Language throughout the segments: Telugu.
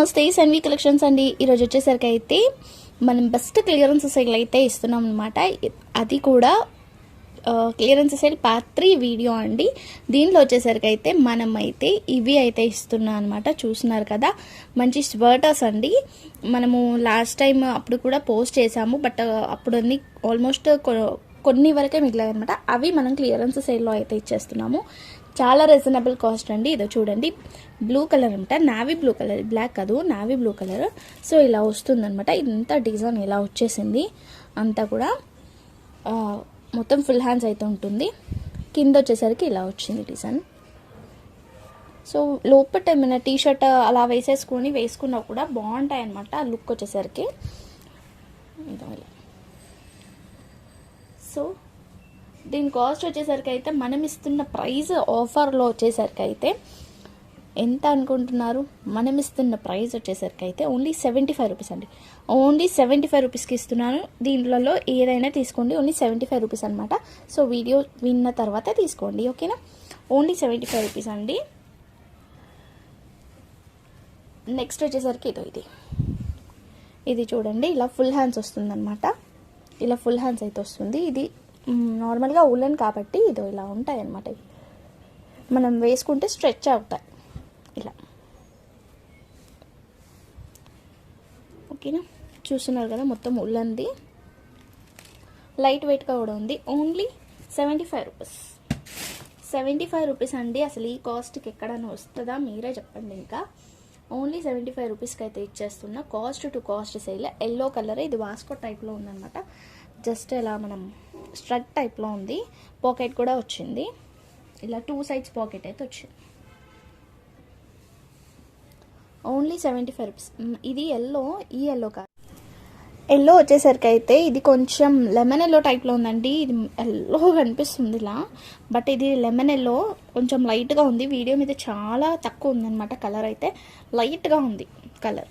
నమస్తే సన్వి కలెక్షన్స్ అండి. ఈరోజు వచ్చేసరికి అయితే మనం బెస్ట్ క్లియరెన్స్ సేల్ అయితే ఇస్తున్నాం అనమాట అది కూడా clearance sale part three video అండి. దీనిలో వచ్చేసరికి అయితే మనం అయితే ఇవి అయితే ఇస్తున్నాం అనమాట చూస్తున్నారు కదా మంచి స్వర్టర్స్ అండి. మనము లాస్ట్ టైం అప్పుడు కూడా పోస్ట్ చేసాము బట్ అప్పుడు అన్ని ఆల్మోస్ట్ కొన్ని వరకే మిగిలాయి అనమాట అవి మనం క్లియరెన్స్ సేల్లో అయితే ఇచ్చేస్తున్నాము. చాలా రీజనబుల్ కాస్ట్ అండి. ఇదో చూడండి. బ్లూ కలర్ అనమాట నావీ బ్లూ కలర్ బ్లాక్ కాదు. నావీ బ్లూ కలర్ సో ఇలా వస్తుంది అనమాట ఇంత డిజైన్ ఇలా వచ్చేసింది. అంతా కూడా మొత్తం ఫుల్ హ్యాండ్స్ అయితే ఉంటుంది. కింద వచ్చేసరికి ఇలా వచ్చింది డిజైన్ సో లోపల ఏమైనా టీ షర్ట్ అలా వేసేసుకొని వేసుకున్నా కూడా బాగుంటాయి అనమాట ఆ లుక్ వచ్చేసరికి. సో దీని కాస్ట్ వచ్చేసరికి అయితే మనం ఇస్తున్న ప్రైస్ ఆఫర్లో వచ్చేసరికి అయితే ఎంత అనుకుంటున్నారు? మనం ఇస్తున్న ప్రైస్ వచ్చేసరికి అయితే ఓన్లీ సెవెంటీ ఫైవ్ రూపీస్ అండి. ఓన్లీ సెవెంటీ ఫైవ్ రూపీస్కి ఇస్తున్నాను. దీంట్లో ఏదైనా తీసుకోండి. ఓన్లీ సెవెంటీ ఫైవ్ రూపీస్ అనమాట సో వీడియో విన్న తర్వాత తీసుకోండి. ఓకేనా? ఓన్లీ సెవెంటీ ఫైవ్ రూపీస్ అండి. నెక్స్ట్ వచ్చేసరికి ఇదో ఇది. ఇది చూడండి. ఇలా ఫుల్ హ్యాండ్స్ వస్తుందన్నమాట. ఇలా ఫుల్ హ్యాండ్స్ అయితే వస్తుంది. ఇది నార్మల్గా ఉలన్ కాబట్టి ఇదో ఇలా ఉంటాయి అన్నమాట ఇవి. మనం వేసుకుంటే స్ట్రెచ్ అవుతాయి. ఇలా. ఓకేనా? చూస్తున్నారు కదా మొత్తం ఉల్లంది లైట్ వెయిట్గా కూడా ఉంది. Only seventy five rupees. Seventy five rupees అండి. అసలు ఈ కాస్ట్కి ఎక్కడైనా వస్తుందా మీరే చెప్పండి ఇంకా. ఓన్లీ సెవెంటీ ఫైవ్ రూపీస్కి అయితే ఇచ్చేస్తున్నా. Cost to cost sale. Yellow colour. ఇది వాస్కో టైప్లో ఉందన్నమాట. జస్ట్ ఇలా మనం స్ట్రట్ టైప్లో ఉంది. పాకెట్ కూడా వచ్చింది. ఇలా టూ సైడ్స్ పాకెట్ అయితే వచ్చింది. Only seventy five rupees. ఇది ఎల్లో ఈ ఎల్లో కాదు. ఎల్లో వచ్చేసరికి అయితే ఇది కొంచెం లెమన్ ఎల్లో టైప్లో ఉందండి. ఇది ఎల్లో కనిపిస్తుంది ఇలా. బట్ ఇది లెమన్ ఎల్లో కొంచెం లైట్గా ఉంది. వీడియో మీద చాలా తక్కువ ఉందన్నమాట కలర్ అయితే. లైట్గా ఉంది కలర్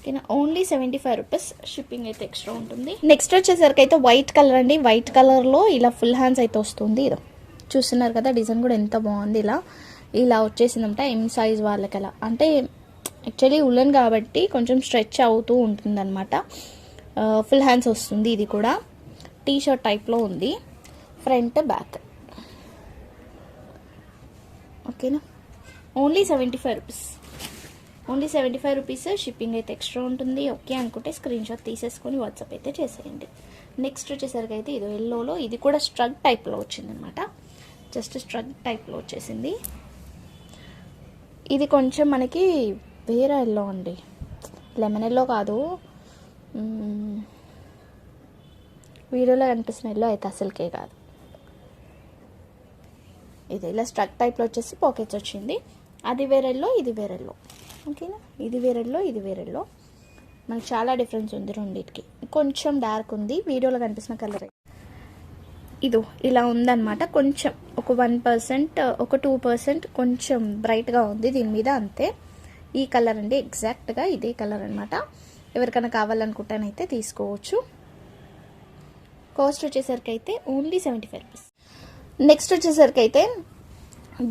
ఓకేనా only seventy five rupees shipping అయితే ఎక్స్ట్రా ఉంటుంది. నెక్స్ట్ వచ్చేసరికి అయితే వైట్ కలర్ అండి. వైట్ కలర్లో ఇలా ఫుల్ హ్యాండ్స్ అయితే వస్తుంది. ఇది చూస్తున్నారు కదా డిజైన్ కూడా ఎంత బాగుంది ఇలా. ఇలా వచ్చేసిందంట ఎం సైజ్ వాళ్ళకి అలా. అంటే యాక్చువల్లీ ఉలన్ కాబట్టి కొంచెం స్ట్రెచ్ అవుతూ ఉంటుందన్నమాట. ఫుల్ హ్యాండ్స్ వస్తుంది ఇది కూడా. టీ షర్ట్ టైప్లో ఉంది. ఫ్రంట్ బ్యాక్ ఓకేనా only seventy five rupees only seventy five rupees shipping అయితే ఎక్స్ట్రా ఉంటుంది. ఓకే అనుకుంటే స్క్రీన్ షాట్ తీసేసుకొని వాట్సాప్ అయితే చేసేయండి. నెక్స్ట్ వచ్చేసరికి అయితే ఇది ఎల్లోలో ఇది కూడా స్ట్రగ్ టైప్లో వచ్చిందనమాట జస్ట్ స్ట్రగ్ టైప్లో వచ్చేసింది. ఇది కొంచెం మనకి వేరే ఎల్లో అండి. లెమన్ ఎల్లో కాదు. వీడియోలో కనిపిస్తున్న ఎల్లో అయితే అసలుకే కాదు. ఇది ఇలా స్ట్రక్ టైప్లో వచ్చేసి పాకెట్స్ వచ్చింది. అది వేరెల్లో ఇది వేరెల్లో ఓకేనా? ఇది వేరెడ్లో ఇది వేరెడ్లో మనకు చాలా డిఫరెన్స్ ఉంది రెండింటికి. కొంచెం డార్క్ ఉంది వీడియోలో కనిపిస్తున్న కలర్. ఇదో ఇలా ఉందన్నమాట. కొంచెం ఒక వన్ పర్సెంట్ ఒక టూ పర్సెంట్ కొంచెం బ్రైట్గా ఉంది దీని మీద అంతే. ఈ కలర్ అండి ఎగ్జాక్ట్గా ఇదే కలర్ అనమాట ఎవరికైనా కావాలనుకుంటానైతే తీసుకోవచ్చు. కాస్ట్ వచ్చేసరికి అయితే only seventy five rupees. Next వచ్చేసరికి అయితే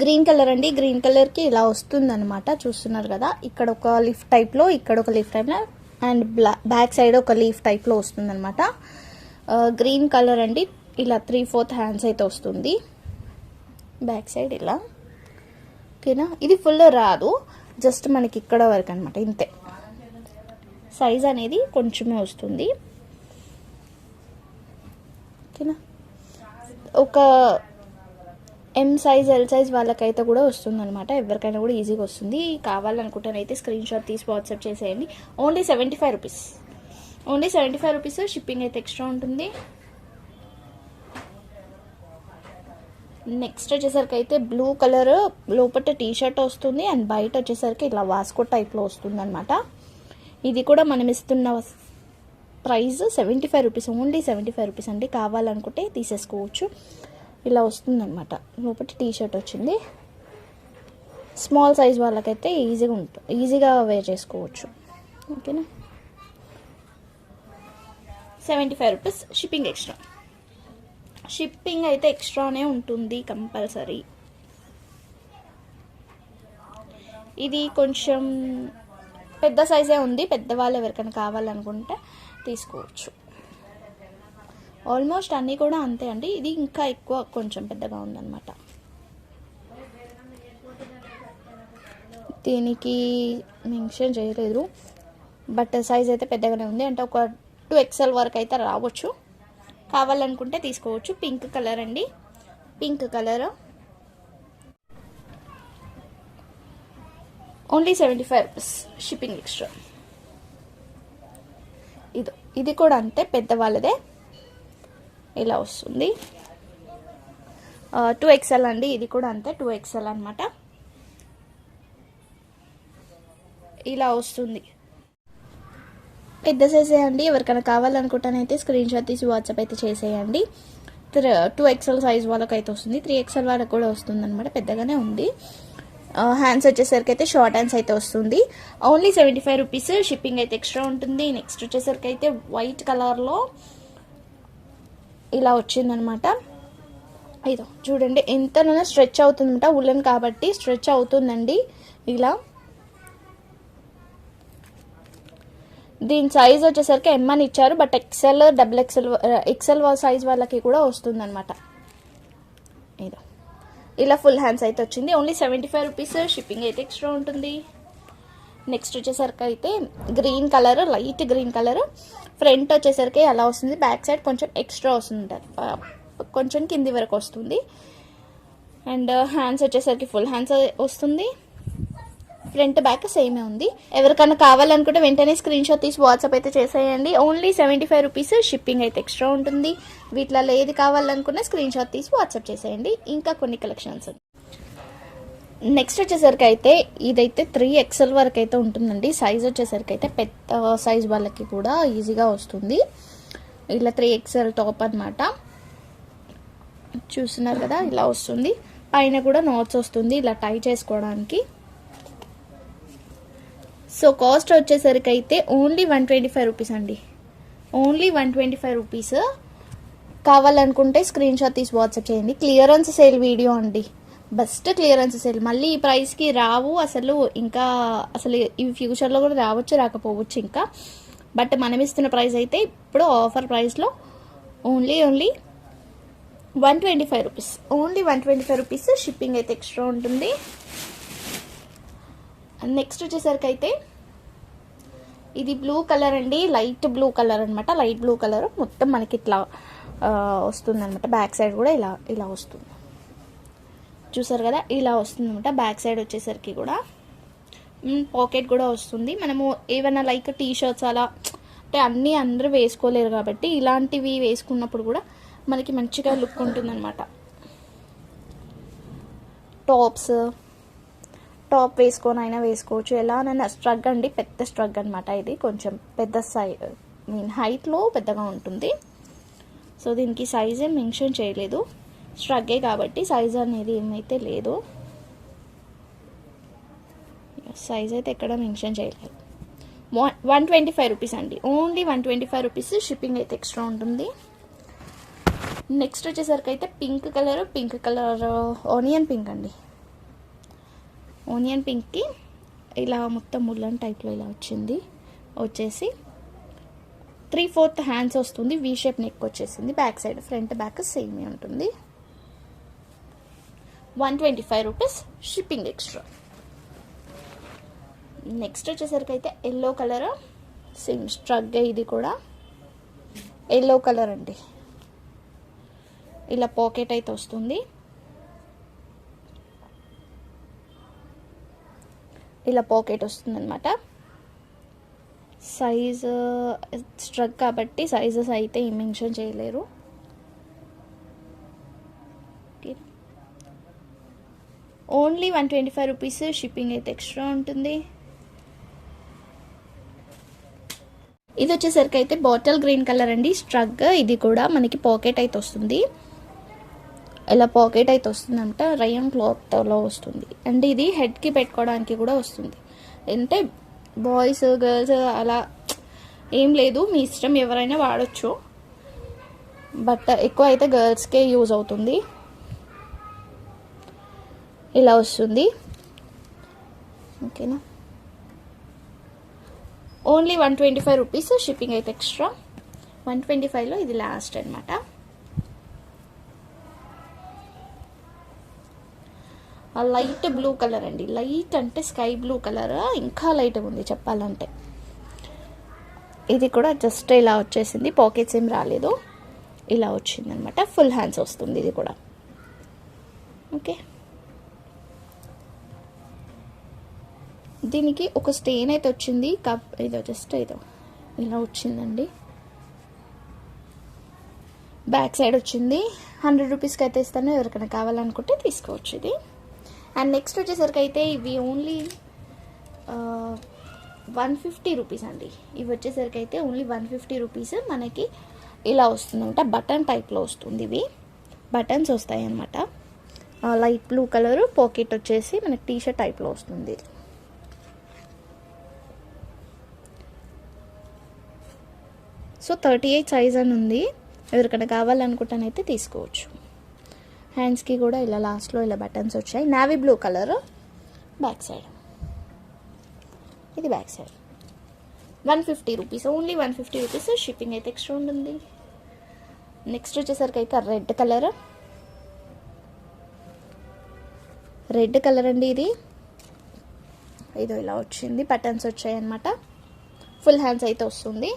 గ్రీన్ కలర్ అండి. గ్రీన్ కలర్కి ఇలా వస్తుందన్నమాట. చూస్తున్నారు కదా. ఇక్కడ ఒక లీఫ్ టైప్లో ఇక్కడ ఒక లీఫ్ టైప్లో అండ్ బ్లా బ్యాక్ సైడ్ ఒక లీఫ్ టైప్లో వస్తుందన్నమాట. గ్రీన్ కలర్ అండి. ఇలా త్రీ ఫోర్త్ హ్యాండ్స్ అయితే వస్తుంది. బ్యాక్ సైడ్ ఇలా. ఓకేనా? ఇది ఫుల్ రాదు. జస్ట్ మనకి ఇక్కడ వరకు అనమాట ఇంతే. సైజ్ అనేది కొంచెమే వస్తుంది. ఓకేనా? ఒక ఎం సైజ్ ఎల్ సైజ్ వాళ్ళకైతే కూడా వస్తుంది అనమాట ఎవరికైనా కూడా ఈజీగా వస్తుంది. కావాలనుకుంటానైతే స్క్రీన్ షాట్ తీసి వాట్సాప్ చేసేయండి. Only seventy five rupees only seventy five rupees shipping అయితే ఎక్స్ట్రా ఉంటుంది. నెక్స్ట్ వచ్చేసరికి అయితే బ్లూ కలర్ లోపల టీ షర్ట్ వస్తుంది. అండ్ బయట వచ్చేసరికి ఇలా వాస్కో టైప్లో వస్తుంది అనమాట ఇది కూడా మనం ఇస్తున్న price seventy five rupees only seventy five rupees అండి. కావాలనుకుంటే తీసేసుకోవచ్చు. ఇలా వస్తుందన్నమాట. లోపల టీ షర్ట్ వచ్చింది. స్మాల్ సైజ్ వాళ్ళకైతే ఈజీగా ఉంటుంది ఈజీగా వేర్ చేసుకోవచ్చు. ఓకేనా? Seventy five rupees shipping extra. Shipping అయితే ఎక్స్ట్రానే ఉంటుంది కంపల్సరీ. ఇది కొంచెం పెద్ద సైజే ఉంది. పెద్దవాళ్ళు ఎవరికైనా కావాలనుకుంటే తీసుకోవచ్చు. ఆల్మోస్ట్ అన్నీ కూడా అంతే అండి. ఇది ఇంకా ఎక్కువ కొంచెం పెద్దగా ఉందన్నమాట. దీనికి మెన్షన్ చేయలేదు. బట్ సైజ్ అయితే పెద్దగానే ఉంది. అంటే ఒక టూ ఎక్స్ఎల్ వరకు అయితే రావచ్చు. కావాలనుకుంటే తీసుకోవచ్చు. పింక్ కలర్ అండి. Pink colour. Only seventy five rupees shipping extra. ఇది ఇది కూడా అంతే. పెద్దవాళ్ళదే. ఇలా వస్తుంది. టూ ఎక్స్ఎల్ అండి ఇది కూడా అంతే టూ ఎక్స్ఎల్ అనమాట ఇలా వస్తుంది. పెద్ద సైజే అండి ఎవరికైనా కావాలనుకుంటానైతే స్క్రీన్ షాట్ తీసి వాట్సాప్ అయితే చేసేయండి. టూ ఎక్స్ఎల్ సైజ్ వాళ్ళకి అయితే వస్తుంది త్రీ ఎక్స్ఎల్ వాళ్ళకి కూడా వస్తుంది అనమాట పెద్దగానే ఉంది. హ్యాండ్స్ వచ్చేసరికి అయితే షార్ట్ హ్యాండ్స్ అయితే వస్తుంది. Only seventy five rupees shipping అయితే ఎక్స్ట్రా ఉంటుంది. నెక్స్ట్ వచ్చేసరికి అయితే వైట్ కలర్లో ఇలా వచ్చిందనమాట. ఇదో చూడండి ఎంతనైనా స్ట్రెచ్ అవుతుందంట ఉలెన్ కాబట్టి స్ట్రెచ్ అవుతుందండి. ఇలా. దీని సైజ్ వచ్చేసరికి ఎంఎన్ ఇచ్చారు but XL double XL XL size వాళ్ళకి కూడా వస్తుంది అనమాట ఇదో. ఇలా ఫుల్ హ్యాండ్స్ అయితే వచ్చింది. Only seventy five rupees shipping అయితే ఎక్స్ట్రా ఉంటుంది. నెక్స్ట్ వచ్చేసరికి అయితే green colour light green colour front వచ్చేసరికి అలా వస్తుంది. బ్యాక్ సైడ్ కొంచెం ఎక్స్ట్రా వస్తుంది కొంచెం కింది వరకు వస్తుంది. అండ్ uh, హ్యాండ్స్ వచ్చేసరికి ఫుల్ హ్యాండ్స్ వస్తుంది. ఫ్రంట్ బ్యాక్ సేమే ఉంది. ఎవరికైనా కావాలనుకుంటే వెంటనే స్క్రీన్ షాట్ తీసి వాట్సాప్ అయితే చేసేయండి. Only seventy five rupees shipping అయితే ఎక్స్ట్రా ఉంటుంది. వీటిలో ఏది కావాలనుకున్నా స్క్రీన్ షాట్ తీసి వాట్సాప్ చేసేయండి. ఇంకా కొన్ని కలెక్షన్స్ నెక్స్ట్ వచ్చేసరికి అయితే ఇదైతే త్రీ ఎక్స్ఎల్ వరకు అయితే ఉంటుందండి. సైజ్ వచ్చేసరికి అయితే పెద్ద సైజ్ వాళ్ళకి కూడా ఈజీగా వస్తుంది. ఇలా త్రీ ఎక్స్ఎల్ టాప్ అన్నమాట. చూస్తున్నారు కదా ఇలా వస్తుంది. పైన కూడా నోట్స్ వస్తుంది ఇలా టై చేసుకోవడానికి. సో కాస్ట్ వచ్చేసరికి అయితే only one twenty five rupees అండి. Only one twenty five rupees కావాలనుకుంటే స్క్రీన్ షాట్ తీసి వాట్సాప్ చేయండి. క్లియరెన్స్ సేల్ వీడియో అండి. బెస్ట్ క్లియరెన్స్ సేల్ మళ్ళీ ఈ ప్రైస్కి రావు అసలు ఇంకా అసలు ఈ ఫ్యూచర్లో కూడా రావచ్చు రాకపోవచ్చు ఇంకా. బట్ మనం ఇస్తున్న ప్రైస్ అయితే ఇప్పుడు ఆఫర్ ప్రైస్లో only only one twenty five rupees only one twenty five rupees shipping అయితే ఎక్స్ట్రా ఉంటుంది. నెక్స్ట్ వచ్చేసరికి అయితే ఇది బ్లూ కలర్ అండి. లైట్ బ్లూ కలర్ అనమాట లైట్ బ్లూ కలర్ మొత్తం మనకి ఇట్లా వస్తుంది అనమాట బ్యాక్ సైడ్ కూడా ఇలా ఇలా వస్తుంది. చూసారు కదా? ఇలా వస్తుంది అనమాట బ్యాక్ సైడ్ వచ్చేసరికి కూడా. పాకెట్ కూడా వస్తుంది. మనము ఏమైనా లైక్ టీ షర్ట్స్ అలా అంటే అన్నీ అందరూ వేసుకోలేరు కాబట్టి ఇలాంటివి వేసుకున్నప్పుడు కూడా మనకి మంచిగా లుక్ ఉంటుంది అనమాట టాప్స్ టాప్ వేసుకొని అయినా వేసుకోవచ్చు ఎలానైనా స్ట్రగ్ అండి పెద్ద స్ట్రగ్ అనమాట ఇది. కొంచెం పెద్ద సై మీన్ హైట్లో పెద్దగా ఉంటుంది. సో దీనికి సైజే మెన్షన్ చేయలేదు. స్ట్రగ్గే కాబట్టి సైజ్ అనేది ఏమైతే లేదు సైజ్ అయితే ఎక్కడ మెన్షన్ చేయలేదు. వన్ ట్వంటీ ఫైవ్ రూపీస్ అండి. Only one twenty five rupees shipping అయితే ఎక్స్ట్రా ఉంటుంది. నెక్స్ట్ వచ్చేసరికి అయితే pink colour pink colour onion pink అండి. ఆనియన్ పింక్కి ఇలా మొత్తం ముల్లన్ టైప్లో ఇలా వచ్చింది. వచ్చేసి త్రీ ఫోర్త్ హ్యాండ్స్ వస్తుంది. వీ షేప్ నెక్ వచ్చేసింది. బ్యాక్ సైడ్ ఫ్రంట్ బ్యాక్ సేమే ఉంటుంది. One twenty five rupees shipping extra. Next వచ్చేసరికి అయితే ఎల్లో కలర్ సేమ్ స్ట్రగ్ ఇది కూడా. ఎల్లో కలర్ అండి. ఇలా పాకెట్ అయితే వస్తుంది. ఇలా పాకెట్ వస్తుంది అనమాట స్ట్రగ్ కాబట్టి సైజెస్ అయితే ఏం మెన్షన్ చేయలేరు. Only one twenty five rupees shipping అయితే ఎక్స్ట్రా ఉంటుంది. ఇది వచ్చేసరికి అయితే బాటిల్ గ్రీన్ కలర్ అండి స్ట్రగ్. ఇది కూడా మనకి పాకెట్ అయితే వస్తుంది. ఇలా పాకెట్ అయితే వస్తుందంట రయన్ క్లాత్లో వస్తుంది. అండ్ ఇది హెడ్కి పెట్టుకోవడానికి కూడా వస్తుంది. అంటే బాయ్స్ గర్ల్స్ అలా ఏం లేదు మీ ఇష్టం ఎవరైనా వాడచ్చు. బట్ ఎక్కువ అయితే గర్ల్స్కే యూజ్ అవుతుంది. ఇలా వస్తుంది. ఓకేనా? Only one twenty five rupees shipping అయితే ఎక్స్ట్రా వన్ ట్వంటీ ఫైవ్లో ఇది లాస్ట్ అనమాట లైట్ బ్లూ కలర్ అండి. లైట్ అంటే స్కై బ్లూ కలర్ ఇంకా లైట్ ఉంది చెప్పాలంటే. ఇది కూడా జస్ట్ ఇలా వచ్చేసింది. పాకెట్స్ ఏం రాలేదు. ఇలా వచ్చింది అనమాట ఫుల్ హ్యాండ్స్ వస్తుంది ఇది కూడా. ఓకే దీనికి ఒక స్టెయిన్ అయితే వచ్చింది. కప్ ఇదో జస్ట్ ఇదో. ఇలా వచ్చిందండి. బ్యాక్ సైడ్ వచ్చింది. హండ్రెడ్ రూపీస్కి అయితే ఇస్తాను. ఎవరికైనా కావాలనుకుంటే తీసుకోవచ్చు ఇది. అండ్ నెక్స్ట్ వచ్చేసరికి అయితే ఇవి ఓన్లీ వన్ ఫిఫ్టీ రూపీస్ అండి. ఇవి వచ్చేసరికి అయితే ఓన్లీ వన్ ఫిఫ్టీ రూపీస్ మనకి ఇలా వస్తుందంట బటన్ టైప్లో వస్తుంది ఇవి. బటన్స్ వస్తాయి అన్నమాట లైట్ బ్లూ కలరు. పాకెట్ వచ్చేసి మనకి టీ షర్ట్ టైప్లో వస్తుంది. సో థర్టీ ఎయిట్ సైజ్ అని ఉంది. ఎవరికైనా కావాలనుకుంటానైతే తీసుకోవచ్చు. హ్యాండ్స్కి కూడా ఇలా లాస్ట్లో ఇలా బటన్స్ వచ్చాయి. Navy blue colour back side ఇది back side one fifty rupees only one fifty rupees shipping అయితే ఎక్స్ట్రా ఉంటుంది. నెక్స్ట్ వచ్చేసరికి అయితే రెడ్ కలర్ రెడ్ కలర్ అండి ఇది. ఇదో ఇలా వచ్చింది. బటన్స్ వచ్చాయి అనమాట ఫుల్ హ్యాండ్స్ అయితే వస్తుంది.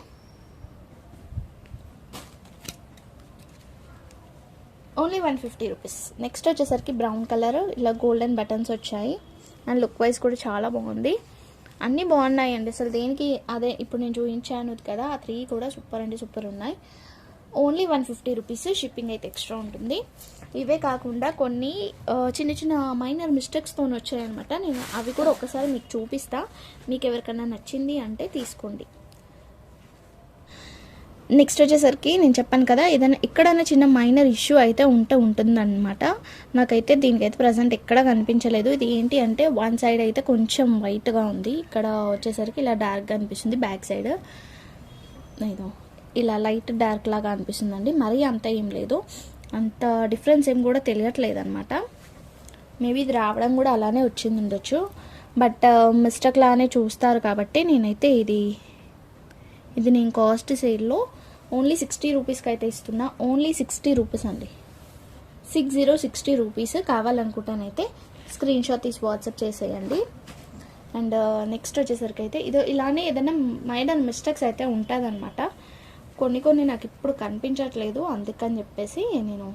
Only one fifty rupees. Next వచ్చేసరికి బ్రౌన్ కలర్ ఇలా గోల్డెన్ బటన్స్ వచ్చాయి. అండ్ లుక్ వైజ్ కూడా చాలా బాగుంది. అన్నీ బాగున్నాయి అండి అసలు దేనికి అదే ఇప్పుడు నేను చూపించాను కదా ఆ త్రీ కూడా సూపర్ అండి సూపర్ ఉన్నాయి. Only one fifty rupees shipping అయితే ఎక్స్ట్రా ఉంటుంది. ఇవే కాకుండా కొన్ని చిన్న చిన్న మైనర్ మిస్టేక్స్తో వచ్చాయన్నమాట. నేను అవి కూడా ఒకసారి మీకు చూపిస్తా. మీకు ఎవరికైనా నచ్చింది అంటే తీసుకోండి. నెక్స్ట్ వచ్చేసరికి నేను చెప్పాను కదా ఏదైనా ఎక్కడైనా చిన్న మైనర్ ఇష్యూ అయితే ఉంటే ఉంటుందన్నమాట. నాకైతే దీనికైతే ప్రజెంట్ ఎక్కడ కనిపించలేదు. ఇది ఏంటి అంటే వన్ సైడ్ అయితే కొంచెం వైట్గా ఉంది. ఇక్కడ వచ్చేసరికి ఇలా డార్క్గా అనిపిస్తుంది బ్యాక్ సైడ్ ఇదో ఇలా లైట్ డార్క్ లాగా అనిపిస్తుందండి. మరీ అంత ఏం లేదు. అంత డిఫరెన్స్ ఏం కూడా తెలియట్లేదు అనమాట మేబీ ఇది రావడం కూడా అలానే వచ్చింది ఉండొచ్చు. బట్ మిస్టేక్ లానే చూస్తారు కాబట్టి నేనైతే ఇది ఇది నేను కాస్ట్ సేల్లో ఓన్లీ సిక్స్టీ రూపీస్కి అయితే ఇస్తున్నా. ఓన్లీ సిక్స్టీ రూపీస్ అండి. సిక్స్ జీరో సిక్స్టీ రూపీస్ కావాలనుకుంటానైతే స్క్రీన్ షాట్ తీసి వాట్సాప్ చేసేయండి. అండ్ నెక్స్ట్ uh, వచ్చేసరికి అయితే ఇది ఇలానే ఏదైనా మైనర్ మిస్టేక్స్ అయితే ఉంటుందన్నమాట. కొన్ని కొన్ని నాకు ఇప్పుడు కనిపించట్లేదు. అందుకని చెప్పేసి నేను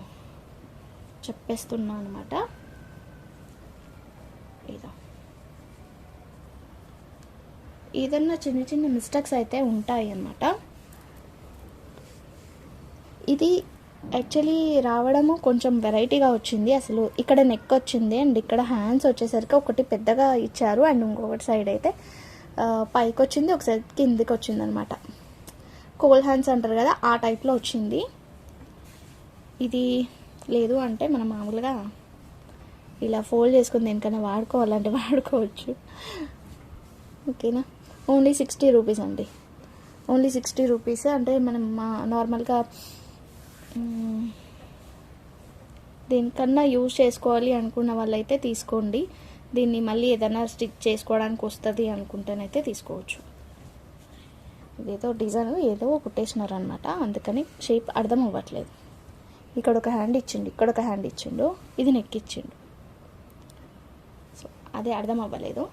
చెప్పేస్తున్నాను అనమాట ఇదో ఏదన్నా చిన్న చిన్న మిస్టేక్స్ అయితే ఉంటాయి అన్నమాట ఇది యాక్చువల్లీ రావడము కొంచెం వెరైటీగా వచ్చింది. అసలు ఇక్కడ నెక్ వచ్చింది అండ్ ఇక్కడ హ్యాండ్స్ వచ్చేసరికి ఒకటి పెద్దగా ఇచ్చారు అండ్ ఇంకొకటి సైడ్ అయితే పైకి వచ్చింది ఒకసారి కిందికి వచ్చింది అనమాట కోల్ హ్యాండ్స్ అంటారు కదా ఆ టైప్లో వచ్చింది. ఇది లేదు అంటే మనం మామూలుగా ఇలా ఫోల్డ్ చేసుకుని దేనికైనా వాడుకోవాలంటే వాడుకోవచ్చు. ఓకేనా? ఓన్లీ సిక్స్టీ రూపీస్ అండి. ఓన్లీ సిక్స్టీ రూపీస్ అంటే మనం మా నార్మల్గా దీనికన్నా యూజ్ చేసుకోవాలి అనుకున్న వాళ్ళైతే తీసుకోండి. దీన్ని మళ్ళీ ఏదైనా స్టిచ్ చేసుకోవడానికి వస్తుంది అనుకుంటేనైతే తీసుకోవచ్చు. ఇదేదో డిజైన్ ఏదో కుట్టేసినారు అనమాట అందుకని షేప్ అర్థం అవ్వట్లేదు. ఇక్కడ ఒక హ్యాండ్ ఇచ్చిండు ఇక్కడ ఒక హ్యాండ్ ఇచ్చిండు ఇది నెక్ ఇచ్చిండు. సో అదే అర్థం అవ్వలేదు.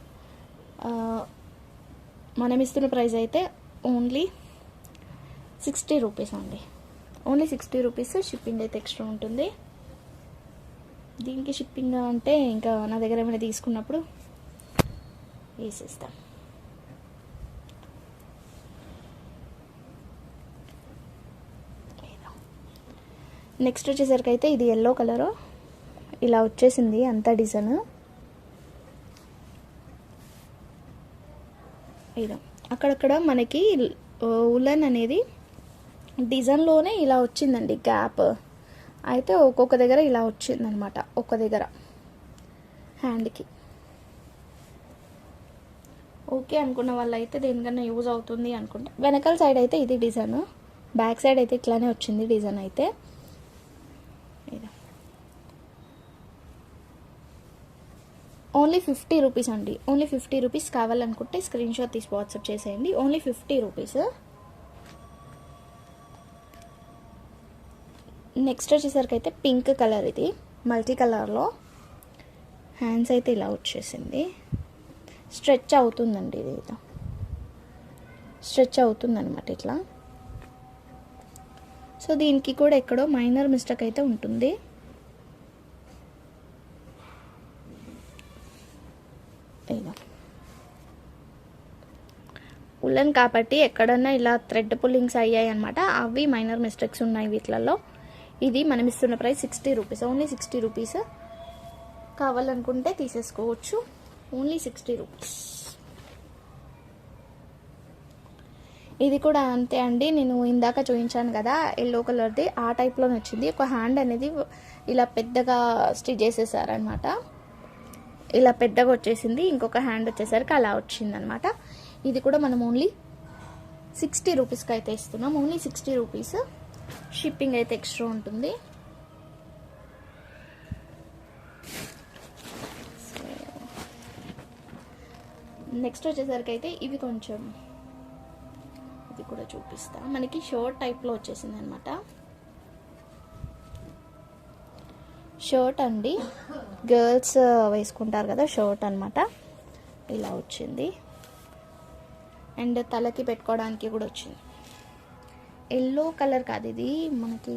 మనం ఇస్తున్న ప్రైస్ అయితే ఓన్లీ సిక్స్టీ రూపీస్ అండి. ఓన్లీ సిక్స్టీ రూపీస్ షిప్పింగ్ అయితే ఎక్స్ట్రా ఉంటుంది. దీనికి షిప్పింగ్ అంటే ఇంకా నా దగ్గర ఏమైనా తీసుకున్నప్పుడు వేసేస్తాం. నెక్స్ట్ వచ్చేసరికి అయితే ఇది ఎల్లో కలరు ఇలా వచ్చేసింది అంత డిజైన్ ఇదో. అక్కడక్కడ మనకి ఉలన్ అనేది డిజైన్లోనే ఇలా వచ్చిందండి గ్యాప్. అయితే ఒక్కొక్క దగ్గర ఇలా వచ్చిందనమాట ఒక్క దగ్గర. హ్యాండ్కి. ఓకే అనుకున్న వాళ్ళు అయితే దేనికన్నా యూజ్ అవుతుంది అనుకుంటా. వెనకాల సైడ్ అయితే ఇది డిజైన్ బ్యాక్ సైడ్ అయితే ఇట్లానే వచ్చింది డిజైన్ అయితే ఇది ఓన్లీ ఫిఫ్టీ రూపీస్ అండి. ఓన్లీ ఫిఫ్టీ రూపీస్ కావాలనుకుంటే స్క్రీన్ షాట్ తీసి వాట్సాప్ చేసేయండి. Only fifty rupees. నెక్స్ట్ వచ్చేసరికి అయితే పింక్ కలర్ ఇది మల్టీ కలర్లో హ్యాండ్స్ అయితే ఇలా వచ్చేసింది. స్ట్రెచ్ అవుతుందండి ఇది ఇలా స్ట్రెచ్ అవుతుందన్నమాట ఇట్లా. సో దీనికి కూడా ఎక్కడో మైనర్ మిస్టేక్ అయితే ఉంటుంది. ఇలా ఉల్లన్ కాబట్టి ఎక్కడన్నా ఇలా థ్రెడ్ పుల్లింగ్స్ అయ్యాయి అనమాట అవి మైనర్ మిస్టేక్స్ ఉన్నాయి వీటిలలో. ఇది మనం ఇస్తున్న price sixty rupees. Only sixty rupees. కావాలనుకుంటే తీసేసుకోవచ్చు. Only sixty rupees. ఇది కూడా అంతే అండి. నేను ఇందాక చూపించాను కదా ఎల్లో కలర్ది. ఆ టైప్లోనే వచ్చింది. ఒక హ్యాండ్ అనేది ఇలా పెద్దగా స్టిచ్ చేసేసారనమాట ఇలా పెద్దగా వచ్చేసింది. ఇంకొక హ్యాండ్ వచ్చేసరికి అలా వచ్చింది అనమాట ఇది కూడా మనం ఓన్లీ సిక్స్టీ రూపీస్కి అయితే ఇస్తున్నాం. ఓన్లీ సిక్స్టీ రూపీస్ షిప్పింగ్ అయితే ఎక్స్ట్రా ఉంటుంది. నెక్స్ట్ వచ్చేసరికి అయితే ఇవి కొంచెం ఇది కూడా చూపిస్తా. మనకి షర్ట్ టైప్లో వచ్చేసింది అనమాట షర్ట్ అండి. గర్ల్స్ uh, వేసుకుంటారు కదా షర్ట్ అనమాట ఇలా వచ్చింది. అండ్ తలకి పెట్టుకోవడానికి కూడా వచ్చింది. ఎల్లో కలర్ కాదు ఇది మనకి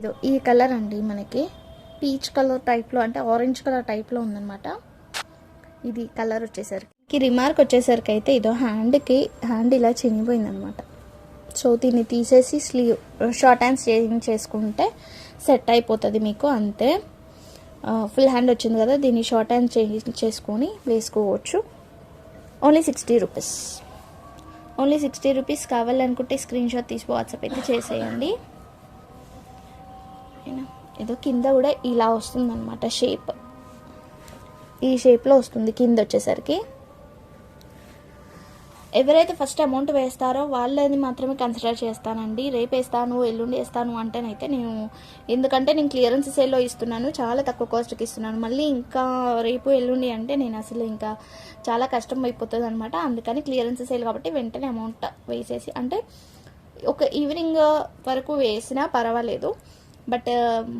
ఇదో ఈ కలర్ అండి మనకి. పీచ్ కలర్ టైప్లో అంటే ఆరెంజ్ కలర్ టైప్లో ఉందన్నమాట. ఇది కలర్ వచ్చేసరికి రిమార్క్ వచ్చేసరికి అయితే ఇదో హ్యాండ్కి హ్యాండ్ ఇలా చినిగిపోయిందనమాట సో దీన్ని తీసేసి స్లీవ్ షార్ట్ హ్యాండ్స్ చేంజ్ చేసుకుంటే సెట్ అయిపోతుంది మీకు అంతే. ఫుల్ హ్యాండ్ వచ్చింది కదా దీన్ని షార్ట్ హ్యాండ్ చేంజ్ చేసుకొని వేసుకోవచ్చు. Only sixty rupees. Only sixty rupees కావాలనుకుంటే స్క్రీన్ షాట్ తీసి వాట్సాప్ అయితే చేసేయండి. ఏదో కింద కూడా ఇలా వస్తుందన్నమాట షేప్. ఈ షేప్లో వస్తుంది కింద వచ్చేసరికి. ఎవరైతే ఫస్ట్ అమౌంట్ వేస్తారో వాళ్ళని మాత్రమే కన్సిడర్ చేస్తానండి. రేపు వేస్తాను ఎల్లుండి వేస్తాను అంటేనైతే నేను ఎందుకంటే నేను క్లియరెన్స్ సేల్లో ఇస్తున్నాను చాలా తక్కువ కాస్ట్కి ఇస్తున్నాను. మళ్ళీ ఇంకా రేపు ఎల్లుండి అంటే నేను అసలు ఇంకా చాలా కష్టం అయిపోతుంది అనమాట అందుకని క్లియరెన్స్ సేల్ కాబట్టి వెంటనే అమౌంట్ వేసేసి అంటే ఒక ఈవినింగ్ వరకు వేసినా పర్వాలేదు. బట్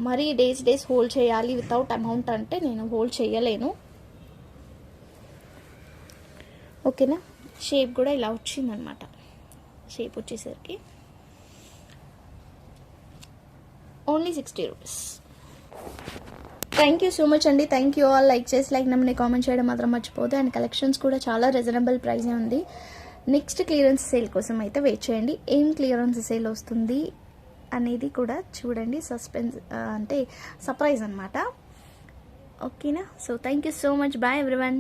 మరీ డేస్ డేస్ హోల్డ్ చేయాలి వితౌట్ అమౌంట్ అంటే నేను హోల్డ్ చేయలేను. ఓకేనా? షేప్ కూడా ఇలా వచ్చిందనమాట. షేప్ వచ్చేసరికి only sixty rupees. Thank you so much అండి. Thank you all. లైక్ చేసి లైక్ నమ్మని కామెంట్ చేయడం మాత్రం మర్చిపోతే అండ్ కలెక్షన్స్ కూడా చాలా రీజనబుల్ ప్రైజే ఉంది. నెక్స్ట్ క్లియరెన్స్ సేల్ కోసం అయితే వెయిట్ చేయండి. ఏం క్లియరెన్స్ సేల్ వస్తుంది అనేది కూడా చూడండి. సస్పెన్స్ అంటే సర్ప్రైజ్ అనమాట ఓకేనా? So thank you so much. Bye everyone.